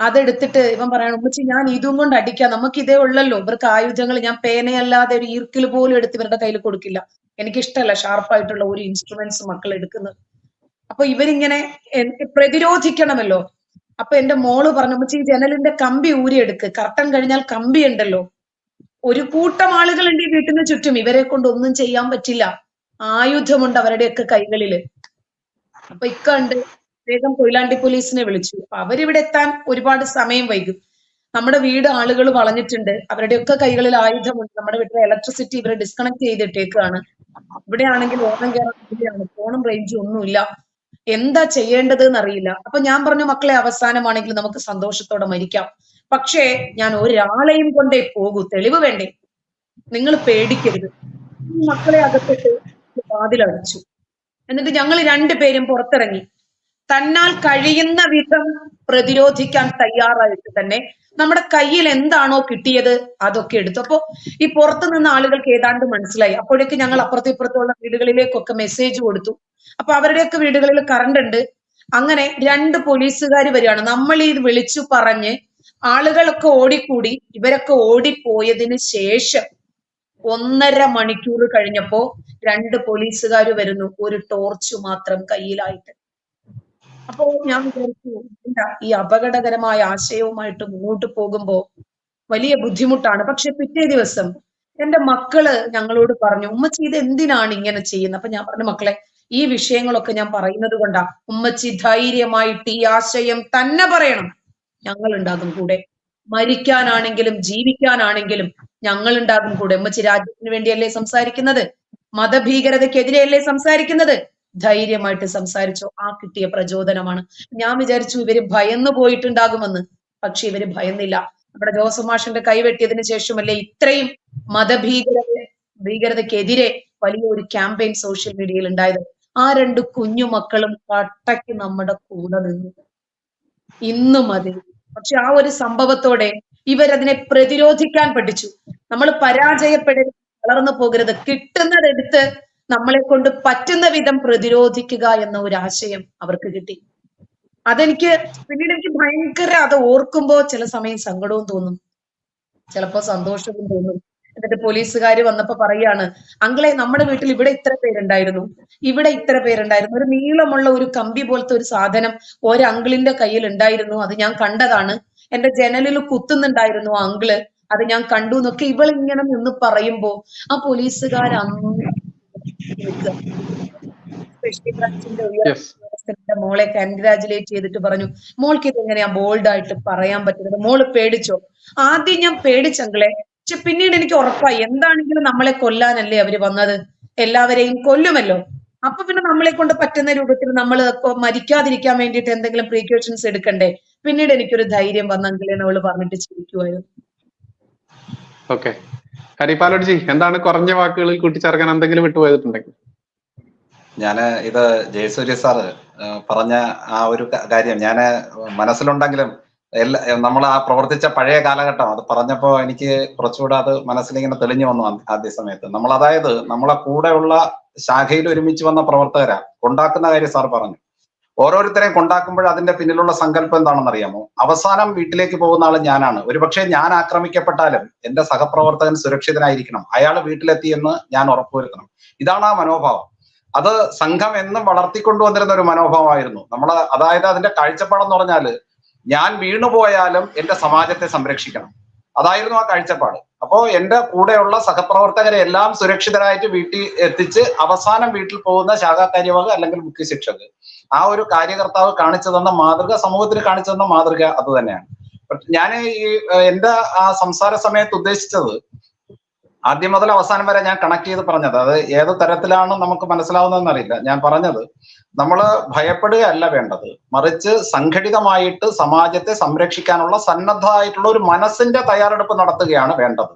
അതെടുത്തിട്ട് ഇവൻ പറയണം ഉമ്മച്ചി ഞാൻ ഇതും കൊണ്ട് അടിക്കാം. നമുക്ക് ഇതേ ഉള്ളല്ലോ. ഇവർക്ക് ആയുധങ്ങൾ ഞാൻ പേനയല്ലാതെ ഒരു ഈർക്കിൽ പോലും എടുത്ത് ഇവരുടെ കയ്യിൽ കൊടുക്കില്ല. എനിക്കിഷ്ടമല്ല ഷാർപ്പായിട്ടുള്ള ഒരു ഇൻസ്ട്രുമെന്റ്സ് മക്കൾ എടുക്കുന്നത്. അപ്പൊ ഇവരിങ്ങനെ പ്രതിരോധിക്കണമല്ലോ. അപ്പൊ എന്റെ മോൾ പറഞ്ഞു ഈ ജനലിന്റെ കമ്പി ഊരിയെടുക്ക്. കർട്ടൻ കഴിഞ്ഞാൽ കമ്പി ഉണ്ടല്ലോ. ഒരു കൂട്ടം ആളുകളുണ്ട് ഈ വീട്ടിന് ചുറ്റും. ഇവരെ കൊണ്ട് ഒന്നും ചെയ്യാൻ പറ്റില്ല. ആയുധമുണ്ട് അവരുടെയൊക്കെ കൈകളിൽ. അപ്പൊ ഇക്ക ഉണ്ട്. വേഗം കൊയിലാണ്ടി പോലീസിനെ വിളിച്ചു. അവരിവിടെ എത്താൻ ഒരുപാട് സമയം വൈകും. നമ്മുടെ വീട് ആളുകൾ വളഞ്ഞിട്ടുണ്ട്. അവരുടെയൊക്കെ കൈകളിൽ ആയുധമുണ്ട്. നമ്മുടെ വീട്ടിലെ ഇലക്ട്രിസിറ്റി ഇവരെ ഡിസ്കണക്ട് ചെയ്തിട്ടേക്കാണ്. ഇവിടെ ആണെങ്കിൽ ഓണം കയറാൻ ഫോണും റേഞ്ചും ഒന്നുമില്ല. എന്താ ചെയ്യേണ്ടത് എന്നറിയില്ല അപ്പൊ ഞാൻ പറഞ്ഞു മക്കളെ അവസാനമാണെങ്കിൽ നമുക്ക് സന്തോഷത്തോടെ മരിക്കാം. പക്ഷേ ഞാൻ ഒരാളെയും കൊണ്ടേ പോകൂ. തെളിവ് വേണ്ടേ? നിങ്ങൾ പേടിക്കരുത്. മക്കളെ അകത്തിട്ട് വാതിലടച്ചു. എന്നിട്ട് ഞങ്ങൾ രണ്ടുപേരും പുറത്തിറങ്ങി. തന്നാൽ കഴിയുന്ന വിധം പ്രതിരോധിക്കാൻ തയ്യാറായിട്ട് തന്നെ നമ്മുടെ കയ്യിൽ എന്താണോ കിട്ടിയത് അതൊക്കെ എടുത്തു. അപ്പോ ഈ പുറത്തു നിന്ന് ആളുകൾക്ക് ഏതാണ്ട് മനസ്സിലായി. അപ്പോഴേക്ക് ഞങ്ങൾ അപ്പുറത്തും ഇപ്പുറത്തുള്ള വീടുകളിലേക്കൊക്കെ മെസ്സേജ് കൊടുത്തു. അപ്പൊ അവരുടെയൊക്കെ വീടുകളിൽ കറണ്ട് ഉണ്ട്. അങ്ങനെ രണ്ട് പോലീസുകാർ വരികയാണ്. നമ്മൾ ഈ വിളിച്ചു പറഞ്ഞ് ആളുകളൊക്കെ ഓടിക്കൂടി. ഇവരൊക്കെ ഓടിപ്പോയതിന് ശേഷം ഒന്നര മണിക്കൂർ കഴിഞ്ഞപ്പോ രണ്ട് പോലീസുകാർ വരുന്നു. ഒരു ടോർച്ച് മാത്രം കയ്യിലായിട്ട്. അപ്പോ ഞാൻ വിചാരിച്ചു എന്താ ഈ അപകടകരമായ ആശയവുമായിട്ട് മുന്നോട്ട് പോകുമ്പോ വലിയ ബുദ്ധിമുട്ടാണ്. പക്ഷെ പിറ്റേ ദിവസം എന്റെ മക്കൾ ഞങ്ങളോട് പറഞ്ഞു ഉമ്മച്ചി ഇത് എന്തിനാണ് ഇങ്ങനെ ചെയ്യുന്നത്? അപ്പൊ ഞാൻ പറഞ്ഞു മക്കളെ ഈ വിഷയങ്ങളൊക്കെ ഞാൻ പറയുന്നത് കൊണ്ടാ. ഉമ്മച്ചി ധൈര്യമായിട്ട് ഈ ആശയം തന്നെ പറയണം. ഞങ്ങൾ ഉണ്ടാകും കൂടെ. മരിക്കാനാണെങ്കിലും ജീവിക്കാനാണെങ്കിലും ഞങ്ങൾ ഉണ്ടാകും കൂടെ. ഉമ്മച്ചി രാജ്യത്തിന് വേണ്ടിയല്ലേ സംസാരിക്കുന്നത്? മതഭീകരതയ്ക്കെതിരെയല്ലേ സംസാരിക്കുന്നത്? ധൈര്യമായിട്ട് സംസാരിച്ചു? ആ കിട്ടിയ പ്രചോദനമാണ്. ഞാൻ വിചാരിച്ചു ഇവർ ഭയന്നു പോയിട്ടുണ്ടാകുമെന്ന്. പക്ഷെ ഇവർ ഭയന്നില്ല. നമ്മുടെ ജോസഫ് മാഷിന്റെ കൈവെട്ടിയതിനു ശേഷമല്ലേ ഇത്രയും മതഭീകരത ഭീകരതയ്ക്കെതിരെ വലിയ ഒരു ക്യാമ്പയിൻ സോഷ്യൽ മീഡിയയിൽ ഉണ്ടായത്. ആ രണ്ട് കുഞ്ഞു മക്കളും കട്ടയ്ക്ക് നമ്മുടെ കൂടെ നിന്നു. ഇന്നും അതിൽ പക്ഷെ ആ ഒരു സംഭവത്തോടെ ഇവരതിനെ പ്രതിരോധിക്കാൻ പഠിച്ചു. നമ്മൾ പരാജയപ്പെടരുത് വളർന്നു പോകരുത്. കിട്ടുന്നതെടുത്ത് നമ്മളെ കൊണ്ട് പറ്റുന്ന വിധം പ്രതിരോധിക്കുക എന്ന ഒരു ആശയം അവർക്ക് കിട്ടി. അതെനിക്ക് പിന്നീട് എനിക്ക് ഭയങ്കര അത് ഓർക്കുമ്പോ ചില സമയം സങ്കടവും തോന്നും. ചിലപ്പോ സന്തോഷവും തോന്നും. എന്നിട്ട് പോലീസുകാർ വന്നപ്പോ പറയാണ് അങ്കളെ നമ്മുടെ വീട്ടിൽ ഇവിടെ ഇത്ര പേരുണ്ടായിരുന്നു. ഇവിടെ ഇത്ര പേരുണ്ടായിരുന്നു. ഒരു നീളമുള്ള ഒരു കമ്പി പോലത്തെ ഒരു സാധനം ഒരങ്കിളിന്റെ കയ്യിൽ ഉണ്ടായിരുന്നു. അത് ഞാൻ കണ്ടതാണ്. എന്റെ ജനലിൽ കുത്തുന്നുണ്ടായിരുന്നു ആ അങ്കിൾ. അത് ഞാൻ കണ്ടു എന്നൊക്കെ ഇവളിങ്ങനെ നിന്ന് പറയുമ്പോ ആ പോലീസുകാർ ഉയർന്ന മോളെ കൺഗ്രാജുലേറ്റ് ചെയ്തിട്ട് പറഞ്ഞു മോൾക്ക് ഇത് എങ്ങനെയാ ബോൾഡ് ആയിട്ട് പറയാൻ പറ്റുന്നത്? മോൾ പേടിച്ചോ? ആദ്യം ഞാൻ പേടിച്ചെങ്കിലേ പക്ഷെ പിന്നീട് എനിക്ക് ഉറപ്പായി. എന്താണെങ്കിലും നമ്മളെ കൊല്ലാനല്ലേ അവർ വന്നത്? എല്ലാവരെയും കൊല്ലുമല്ലോ? അപ്പൊ പിന്നെ നമ്മളെ കൊണ്ട് പറ്റുന്ന രൂപത്തിൽ നമ്മൾ മരിക്കാതിരിക്കാൻ വേണ്ടിയിട്ട് എന്തെങ്കിലും പ്രീക്യൂഷൻസ് എടുക്കണ്ടേ? പിന്നീട് എനിക്കൊരു ധൈര്യം വന്നെങ്കിലേ അവൾ പറഞ്ഞിട്ട് ചിരിക്കുമായിരുന്നു ഓക്കെ ഹരിപാലോട്ജി എന്താണ് കുറഞ്ഞ വാക്കുകളിൽ കൂട്ടിച്ചേർക്കാൻ എന്തെങ്കിലും വിട്ടുപോയിട്ടുണ്ടെങ്കിൽ ഞാൻ ഇത് ജയസൂര്യ സാറ് പറഞ്ഞ ആ ഒരു കാര്യം ഞാൻ മനസ്സിലുണ്ടെങ്കിലും എല്ലാ നമ്മൾ ആ പ്രവർത്തിച്ച പഴയ കാലഘട്ടം അത് പറഞ്ഞപ്പോ എനിക്ക് കുറച്ചുകൂടെ അത് മനസ്സിലിങ്ങനെ തെളിഞ്ഞു വന്നു ആദ്യ സമയത്ത്. നമ്മൾ അതായത് നമ്മളെ കൂടെയുള്ള ശാഖയിൽ ഒരുമിച്ച് വന്ന പ്രവർത്തകരാ കൊണ്ടാക്കുന്ന കാര്യം സാർ പറഞ്ഞു. ഓരോരുത്തരെയും കൊണ്ടാക്കുമ്പോൾ അതിന്റെ പിന്നിലുള്ള സങ്കല്പം എന്താണെന്ന് അറിയാമോ അവസാനം വീട്ടിലേക്ക് പോകുന്ന ആൾ ഞാനാണ്. ഒരുപക്ഷെ ഞാൻ ആക്രമിക്കപ്പെട്ടാലും എന്റെ സഹപ്രവർത്തകൻ സുരക്ഷിതനായിരിക്കണം. അയാൾ വീട്ടിലെത്തി എന്ന് ഞാൻ ഉറപ്പുവരുത്തണം. ഇതാണ് ആ മനോഭാവം. അത് സംഘം എന്നും വളർത്തിക്കൊണ്ടുവന്നിരുന്ന ഒരു മനോഭാവമായിരുന്നു. നമ്മൾ അതായത് അതിന്റെ കാഴ്ചപ്പാടെന്ന് പറഞ്ഞാൽ ഞാൻ വീണുപോയാലും എന്റെ സമാജത്തെ സംരക്ഷിക്കണം. അതായിരുന്നു ആ കാഴ്ചപ്പാട്. അപ്പോ എന്റെ കൂടെയുള്ള സഹപ്രവർത്തകരെ എല്ലാം സുരക്ഷിതരായിട്ട് വീട്ടിൽ എത്തിച്ച് അവസാനം വീട്ടിൽ പോകുന്ന ശാഖാ കാര്യവാഹ് അല്ലെങ്കിൽ മുഖ്യ ശിക്ഷക് ആ ഒരു കാര്യകർത്താവ് കാണിച്ചു തന്ന മാതൃക സമൂഹത്തിന് കാണിച്ചു തന്ന മാതൃക അത് തന്നെയാണ്. ഞാൻ ഈ എന്റെ ആ സംസാര സമയത്ത് ഉദ്ദേശിച്ചത് ആദ്യം മുതൽ അവസാനം വരെ ഞാൻ കണക്ട് ചെയ്ത് പറഞ്ഞത്. അത് ഏത് തരത്തിലാണ് നമുക്ക് മനസ്സിലാവുന്നതെന്ന് അറിയില്ല. ഞാൻ പറഞ്ഞത് നമ്മൾ ഭയപ്പെടുകയല്ല വേണ്ടത്. മറിച്ച് സംഘടിതമായിട്ട് സമാജത്തെ സംരക്ഷിക്കാനുള്ള സന്നദ്ധമായിട്ടുള്ള ഒരു മനസ്സിന്റെ തയ്യാറെടുപ്പ് നടത്തുകയാണ് വേണ്ടത്.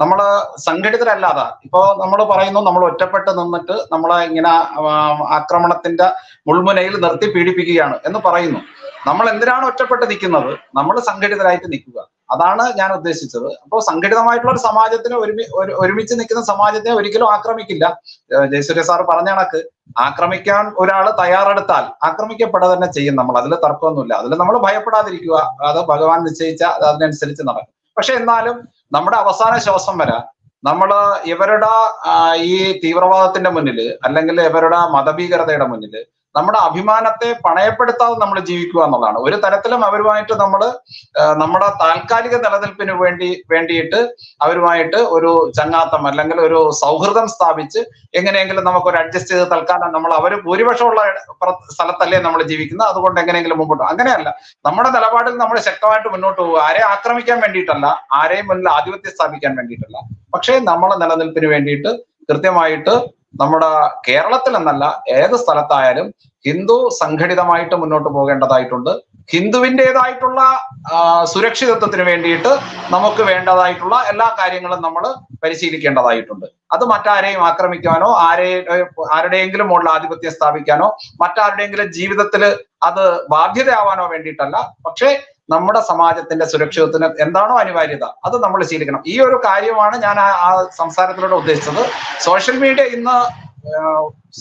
നമ്മൾ സംഘടിതരല്ലാതെ ഇപ്പോ നമ്മൾ പറയുന്നു നമ്മൾ ഒറ്റപ്പെട്ട് നിന്നിട്ട് നമ്മളെ ഇങ്ങനെ ആക്രമണത്തിന്റെ മുൾമുനയിൽ നിർത്തി പീഡിപ്പിക്കുകയാണ് എന്ന് പറയുന്നു. നമ്മൾ എന്തിനാണ് ഒറ്റപ്പെട്ട് നിൽക്കുന്നത്? നമ്മൾ സംഘടിതരായിട്ട് നിൽക്കുക. അതാണ് ഞാൻ ഉദ്ദേശിച്ചത്. അപ്പോൾ സംഘടിതമായിട്ടുള്ള ഒരു സമാജത്തിന് ഒരുമി ഒരു- ഒരുമിച്ച് നിൽക്കുന്ന സമാജത്തെ ഒരിക്കലും ആക്രമിക്കില്ല. ജയസൂര്യ സാർ പറഞ്ഞ കണക്ക്. ആക്രമിക്കാൻ ഒരാൾ തയ്യാറെടുത്താൽ ആക്രമിക്കപ്പെടുക തന്നെ ചെയ്യും നമ്മൾ. അതിൽ തർക്കമൊന്നുമില്ല. അതിൽ നമ്മൾ ഭയപ്പെടാതിരിക്കുക. അത് ഭഗവാൻ നിശ്ചയിച്ച അത് അതിനനുസരിച്ച് നടക്കും. പക്ഷെ എന്നാലും നമ്മുടെ അവസാന ശ്വാസം വരെ നമ്മൾ ഇവരുടെ ഈ തീവ്രവാദത്തിന്റെ മുന്നിൽ അല്ലെങ്കിൽ ഇവരുടെ മതഭീകരതയുടെ മുന്നിൽ നമ്മുടെ അഭിമാനത്തെ പണയപ്പെടുത്താതെ നമ്മൾ ജീവിക്കുക എന്നുള്ളതാണ്. ഒരു തരത്തിലും അവരുമായിട്ട് നമ്മൾ നമ്മുടെ താൽക്കാലിക നിലനിൽപ്പിന് വേണ്ടി വേണ്ടിയിട്ട് അവരുമായിട്ട് ഒരു ചങ്ങാത്തം അല്ലെങ്കിൽ ഒരു സൗഹൃദം സ്ഥാപിച്ച് എങ്ങനെയെങ്കിലും നമുക്ക് ഒരു അഡ്ജസ്റ്റ് ചെയ്ത് തൽക്കാലം നമ്മൾ അവർ ഭൂരിപക്ഷമുള്ള സ്ഥലത്തല്ലേ നമ്മൾ ജീവിക്കുന്നത്. അതുകൊണ്ട് എങ്ങനെയെങ്കിലും മുമ്പോട്ട്. അങ്ങനെയല്ല. നമ്മുടെ നിലപാടിൽ നമ്മൾ ശക്തമായിട്ട് മുന്നോട്ട് പോകുക ആരെ ആക്രമിക്കാൻ വേണ്ടിയിട്ടല്ല ആരെയും മുന്നിൽ ആധിപത്യം സ്ഥാപിക്കാൻ വേണ്ടിയിട്ടല്ല. പക്ഷേ നമ്മളെ നിലനിൽപ്പിന് വേണ്ടിയിട്ട് കൃത്യമായിട്ട് നമ്മുടെ കേരളത്തിൽ എന്നല്ല ഏത് സ്ഥലത്തായാലും ഹിന്ദു സംഘടിതമായിട്ട് മുന്നോട്ട് പോകേണ്ടതായിട്ടുണ്ട്. ഹിന്ദുവിന്റെതായിട്ടുള്ള സുരക്ഷിതത്വത്തിന് വേണ്ടിയിട്ട് നമുക്ക് വേണ്ടതായിട്ടുള്ള എല്ലാ കാര്യങ്ങളും നമ്മൾ പരിശീലിക്കേണ്ടതായിട്ടുണ്ട്. അത് മറ്റാരെയും ആക്രമിക്കാനോ ആരെ ആരുടെയെങ്കിലും മുകളിൽ ആധിപത്യം സ്ഥാപിക്കാനോ മറ്റാരുടെയെങ്കിലും ജീവിതത്തിൽ അത് ബാധ്യതയാവാനോ വേണ്ടിയിട്ടല്ല. പക്ഷേ നമ്മുടെ സമാജത്തിന്റെ സുരക്ഷിതത്വത്തിന് എന്താണോ അനിവാര്യത അത് നമ്മൾ ശീലിക്കണം. ഈ ഒരു കാര്യമാണ് ഞാൻ ആ സംസാരത്തിലൂടെ ഉദ്ദേശിച്ചത്. സോഷ്യൽ മീഡിയ ഇന്ന്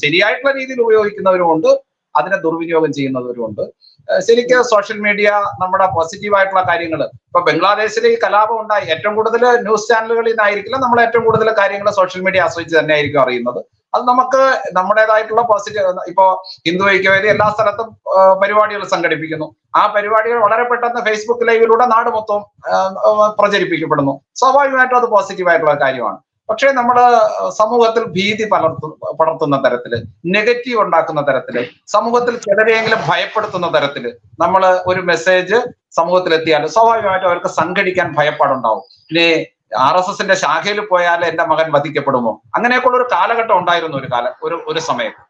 ശരിയായിട്ടുള്ള രീതിയിൽ ഉപയോഗിക്കുന്നവരുമുണ്ട് അതിനെ ദുർവിനിയോഗം ചെയ്യുന്നവരുമുണ്ട് ശരിക്കും സോഷ്യൽ മീഡിയ നമ്മുടെ പോസിറ്റീവ് ആയിട്ടുള്ള കാര്യങ്ങൾ ഇപ്പൊ ബംഗ്ലാദേശിൽ ഈ കലാപം ഉണ്ടായി. ഏറ്റവും കൂടുതൽ ന്യൂസ് ചാനലുകളിൽ നിന്നായിരിക്കില്ല നമ്മൾ ഏറ്റവും കൂടുതൽ കാര്യങ്ങൾ സോഷ്യൽ മീഡിയ ആശ്രയിച്ച് തന്നെ ആയിരിക്കും അറിയുന്നത്. അത് നമുക്ക് നമ്മുടേതായിട്ടുള്ള പോസിറ്റീവ് ഇപ്പൊ ഹിന്ദു ഐക്യവേദി എല്ലാ സ്ഥലത്തും പരിപാടികൾ സംഘടിപ്പിക്കുന്നു. ആ പരിപാടികൾ വളരെ പെട്ടെന്ന് ഫേസ്ബുക്ക് ലൈവിലൂടെ നാട് മൊത്തം പ്രചരിപ്പിക്കപ്പെടുന്നു. സ്വാഭാവികമായിട്ടും അത് പോസിറ്റീവായിട്ടുള്ള കാര്യമാണ്. പക്ഷേ നമ്മുടെ സമൂഹത്തിൽ ഭീതി പലർത്തു പടർത്തുന്ന തരത്തിൽ നെഗറ്റീവ് ഉണ്ടാക്കുന്ന തരത്തിൽ സമൂഹത്തിൽ ചിലരെയെങ്കിലും ഭയപ്പെടുത്തുന്ന തരത്തിൽ നമ്മൾ ഒരു മെസ്സേജ് സമൂഹത്തിൽ എത്തിയാൽ സ്വാഭാവികമായിട്ടും അവർക്ക് സംഘടിക്കാൻ ഭയപ്പാടുണ്ടാവും. ഇനി ആർ എസ് എസിന്റെ ശാഖയിൽ പോയാൽ എന്റെ മകൻ വധിക്കപ്പെടുമോ? അങ്ങനെയൊക്കെയുള്ള ഒരു കാലഘട്ടം ഉണ്ടായിരുന്നു ഒരു കാലം ഒരു ഒരു സമയത്ത്.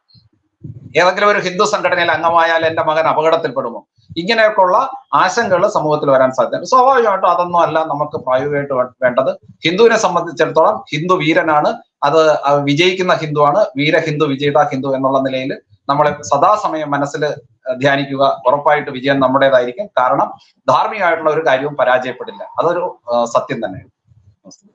ഏതെങ്കിലും ഒരു ഹിന്ദു സംഘടനയിൽ അംഗമായാൽ എന്റെ മകൻ അപകടത്തിൽപ്പെടുമോ? ഇങ്ങനെയൊക്കെയുള്ള ആശങ്കകൾ സമൂഹത്തിൽ വരാൻ സാധ്യതയുണ്ട്. സ്വാഭാവികമായിട്ടും അതൊന്നും അല്ല നമുക്ക് പ്രായോഗികമായിട്ട് വേണ്ടത്. ഹിന്ദുവിനെ സംബന്ധിച്ചിടത്തോളം ഹിന്ദു വീരനാണ്. അത് വിജയിക്കുന്ന ഹിന്ദുവാണ് വീര ഹിന്ദു വിജയിത ഹിന്ദു എന്നുള്ള നിലയിൽ നമ്മൾ സദാസമയം മനസ്സിൽ ധ്യാനിക്കുക ഉറപ്പായിട്ട് വിജയം നമ്മുടേതായിരിക്കും. കാരണം ധാർമ്മികമായിട്ടുള്ള ഒരു കാര്യവും പരാജയപ്പെടില്ല. അതൊരു സത്യം തന്നെയാണ്. Awesome.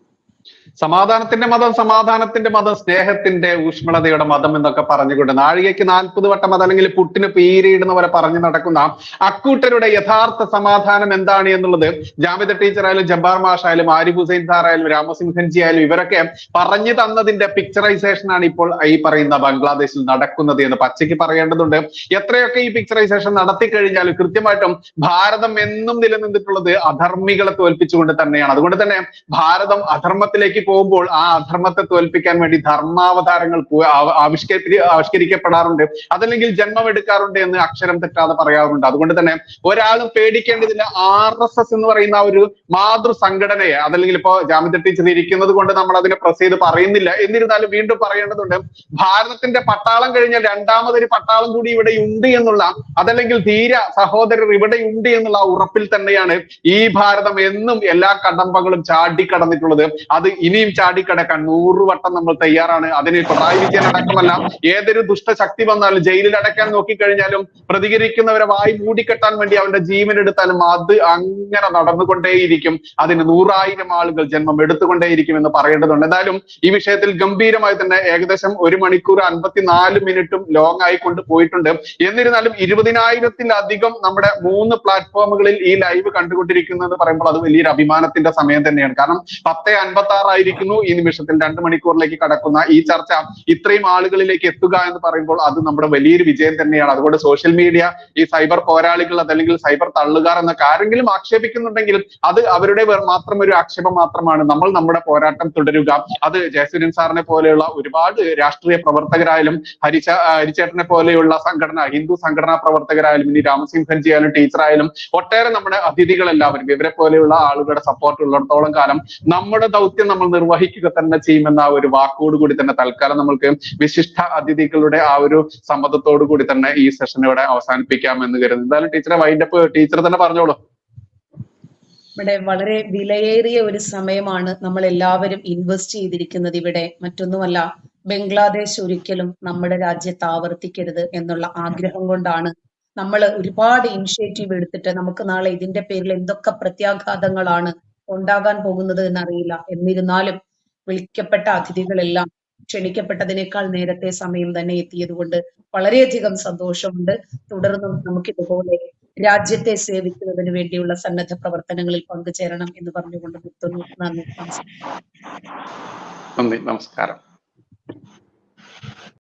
സമാധാനത്തിന്റെ മതം സമാധാനത്തിന്റെ മതം സ്നേഹത്തിന്റെ ഊഷ്മളതയുടെ മതം എന്നൊക്കെ പറഞ്ഞുകൊണ്ട് നാഴികയ്ക്ക് നാൽപ്പത് വട്ടം അതല്ലെങ്കിൽ പുട്ടിന് പീരിയിടുന്ന പോലെ പറഞ്ഞു നടക്കുന്ന അക്കൂട്ടരുടെ യഥാർത്ഥ സമാധാനം എന്താണ് എന്നുള്ളത് ജാമിദ ടീച്ചർ ആയാലും ജബ്ബാർ മാഷ് ആയാലും ആരിഫ് ഹുസൈൻ സാർ ആയാലും രാമസിംഹൻജി ആയാലും ഇവരൊക്കെ പറഞ്ഞു തന്നതിന്റെ പിക്ചറൈസേഷൻ ആണ് ഇപ്പോൾ ഈ പറയുന്ന ബംഗ്ലാദേശിൽ നടക്കുന്നത് എന്ന് പച്ചയ്ക്ക് പറയേണ്ടതുണ്ട്. എത്രയൊക്കെ ഈ പിക്ചറൈസേഷൻ നടത്തി കഴിഞ്ഞാലും കൃത്യമായിട്ടും ഭാരതം എന്നും നിലനിന്നിട്ടുള്ളത് അധർമ്മികളെ തോൽപ്പിച്ചുകൊണ്ട് തന്നെയാണ്. അതുകൊണ്ട് തന്നെ ഭാരതം അധർമ്മത്തിലേക്ക് പോകുമ്പോൾ ആ അധർമ്മത്തെ തോൽപ്പിക്കാൻ വേണ്ടി ധർമാവതാരങ്ങൾ പോ- ആവ- ആവിഷ്കരി ആവിഷ്കരിക്കപ്പെടാറുണ്ട്. അതല്ലെങ്കിൽ ജന്മം എടുക്കാറുണ്ട് എന്ന് അക്ഷരം തെറ്റാതെ പറയാറുണ്ട് അതുകൊണ്ട് തന്നെ ഒരാളും പേടിക്കേണ്ടതില്ല. ആർ എസ് എസ് എന്ന് പറയുന്ന ഒരു മാതൃ സംഘടനയെ അതല്ലെങ്കിൽ ഇപ്പോ ജാമ്യത്തെ ടീച്ചർ ഇരിക്കുന്നത് കൊണ്ട് നമ്മൾ അതിനെ പ്രസ് ചെയ്ത് പറയുന്നില്ല. എന്നിരുന്നാലും വീണ്ടും പറയേണ്ടതുണ്ട് ഭാരതത്തിന്റെ പട്ടാളം കഴിഞ്ഞാൽ രണ്ടാമതൊരു പട്ടാളം കൂടി ഇവിടെ ഉണ്ട് എന്നുള്ള അതല്ലെങ്കിൽ ധീര സഹോദരർ ഇവിടെ ഉണ്ട് എന്നുള്ള ഉറപ്പിൽ തന്നെയാണ് ഈ ഭാരതം എന്നും എല്ലാ കടമ്പകളും ചാടിക്കടന്നിട്ടുള്ളത്. അത് ഇനിയും ചാടിക്കടക്കാൻ നൂറ് വട്ടം നമ്മൾ തയ്യാറാണ്. അതിന് പിണറായി വിജയൻ അടക്കമല്ല ഏതൊരു ദുഷ്ടശക്തി വന്നാലും ജയിലിൽ അടയ്ക്കാൻ നോക്കിക്കഴിഞ്ഞാലും പ്രതികരിക്കുന്നവരെ വായി മൂടിക്കെട്ടാൻ വേണ്ടി അവന്റെ ജീവൻ എടുത്താലും അത് അങ്ങനെ നടന്നുകൊണ്ടേയിരിക്കും. അതിന് നൂറായിരം ആളുകൾ ജന്മം എടുത്തുകൊണ്ടേയിരിക്കും എന്ന് പറയേണ്ടതുണ്ട്. എന്തായാലും ഈ വിഷയത്തിൽ ഗംഭീരമായി തന്നെ ഏകദേശം ഒരു മണിക്കൂർ അൻപത്തിനാല് മിനിറ്റും ലോങ് ആയിക്കൊണ്ട് പോയിട്ടുണ്ട്. എന്നിരുന്നാലും ഇരുപതിനായിരത്തിലധികം നമ്മുടെ മൂന്ന് പ്ലാറ്റ്ഫോമുകളിൽ ഈ ലൈവ് കണ്ടുകൊണ്ടിരിക്കുന്നത് പറയുമ്പോൾ അത് വലിയൊരു അഭിമാനത്തിന്റെ സമയം തന്നെയാണ്. കാരണം പത്ത് അൻപത്തി ആറായിരിക്കുന്നു ഈ നിമിഷത്തിൽ രണ്ട് മണിക്കൂറിലേക്ക് കടക്കുന്ന ഈ ചർച്ച ഇത്രയും ആളുകളിലേക്ക് എത്തുക എന്ന് പറയുമ്പോൾ അത് നമ്മുടെ വലിയൊരു വിജയം തന്നെയാണ്. അതുകൊണ്ട് സോഷ്യൽ മീഡിയ ഈ സൈബർ പോരാളികൾ അതല്ലെങ്കിൽ സൈബർ തള്ളുകാർ എന്നൊക്കെ ആരെങ്കിലും ആക്ഷേപിക്കുന്നുണ്ടെങ്കിൽ അത് അവരുടെ മാത്രം ഒരു ആക്ഷേപം മാത്രമാണ്. നമ്മൾ നമ്മുടെ പോരാട്ടം തുടരുക. അത് ജയസൂര്യൻ സാറിനെ പോലെയുള്ള ഒരുപാട് രാഷ്ട്രീയ പ്രവർത്തകരായാലും ഹരിച്ച ഹരിച്ചേട്ടനെ പോലെയുള്ള സംഘടന ഹിന്ദു സംഘടനാ പ്രവർത്തകരായാലും ഇനി രാമസിംഹൻജി ആയാലും ടീച്ചർ ആയാലും ഒട്ടേറെ നമ്മുടെ അതിഥികളെല്ലാവരും ഇവരെ പോലെയുള്ള ആളുകളുടെ സപ്പോർട്ട് ഉള്ളിടത്തോളം കാലം നമ്മുടെ ദൗത്യം നമ്മൾ നിർവഹിക്കുക തന്നെ ചെയ്യുമെന്ന ആ ഒരു വാക്കോട് കൂടി തന്നെ തൽക്കാലം നമ്മൾക്ക് വിശിഷ്ട അതിഥികളുടെ ആ ഒരു സമ്മതത്തോടു കൂടി തന്നെ ഈ സെഷൻ ഇവിടെ അവസാനിപ്പിക്കാം എന്ന് കരുതുന്നു. എന്തായാലും ടീച്ചറെ വൈൻഡപ്പ് ടീച്ചർ തന്നെ പറഞ്ഞോളൂ. ഇവിടെ വളരെ വിലയേറിയ ഒരു സമയമാണ് നമ്മൾ എല്ലാവരും ഇൻവെസ്റ്റ് ചെയ്തിരിക്കുന്നത് ഇവിടെ. മറ്റൊന്നുമല്ല ബംഗ്ലാദേശ് ഒരിക്കലും നമ്മുടെ രാജ്യത്ത് ആവർത്തിക്കരുത് എന്നുള്ള ആഗ്രഹം കൊണ്ടാണ് നമ്മൾ ഒരുപാട് ഇനിഷ്യേറ്റീവ് എടുത്തിട്ട് നമുക്ക് നാളെ ഇതിന്റെ പേരിൽ എന്തൊക്കെ പ്രത്യാഘാതങ്ങളാണ് ഉണ്ടാകാൻ പോകുന്നത് എന്നറിയില്ല. എന്നിരുന്നാലും വിളിക്കപ്പെട്ട അതിഥികളെല്ലാം ക്ഷണിക്കപ്പെട്ടതിനേക്കാൾ നേരത്തെ സമയം തന്നെ എത്തിയതുകൊണ്ട് വളരെയധികം സന്തോഷമുണ്ട്. തുടർന്നും നമുക്കിതുപോലെ രാജ്യത്തെ സേവിക്കുന്നതിന് വേണ്ടിയുള്ള സന്നദ്ധ പ്രവർത്തനങ്ങളിൽ പങ്കുചേരണം എന്ന് പറഞ്ഞുകൊണ്ട് നിർത്തുന്നു നന്ദി നമസ്കാരം. നന്ദി നമസ്കാരം.